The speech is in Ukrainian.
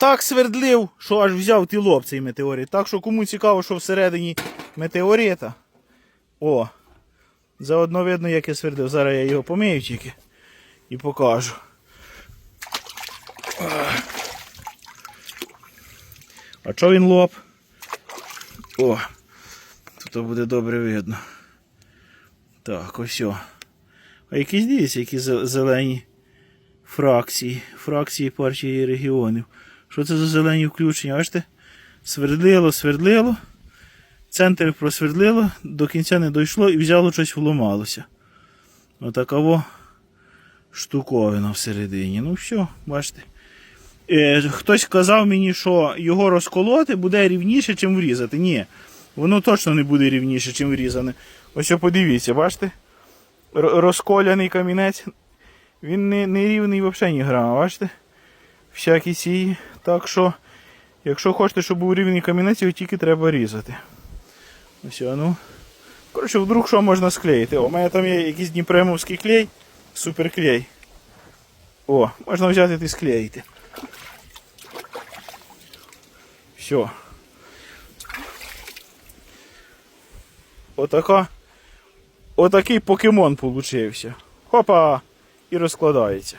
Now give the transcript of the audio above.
так свердлив, що аж взяв ті лоб цей метеорит. Так що кому цікаво, що всередині метеорита. О, заодно видно, як я свердив. Зараз я його помию тільки і покажу. А що він лоб? О, тут буде добре видно. Так, ось. А якісь дивіться, які зелені фракції. Фракції партії регіонів. Що це за зелені включення? Бачите? Свердлило, свердлило. Центр просвердлило, до кінця не дійшло і взяло щось вломалося. Отакаво штуковина всередині. Ну все, бачите. Е, хтось казав мені, що його розколоти буде рівніше, чим врізати. Ні, воно точно не буде рівніше, чим врізане. Ось подивіться, бачите? Розколяний камінець. Він не, не рівний взагалі ні грама, бачите? Всякі ці. Так що, якщо хочете, щоб був камінець, його тільки треба різати. Ось, ну. Коротше, вдруг що можна склеїти. О, у мене там є якийсь дніпремовський клей, суперклей. О, можна взяти і склеїти. Все. Отака. Отакий покемон получився. Хопа! І розкладається.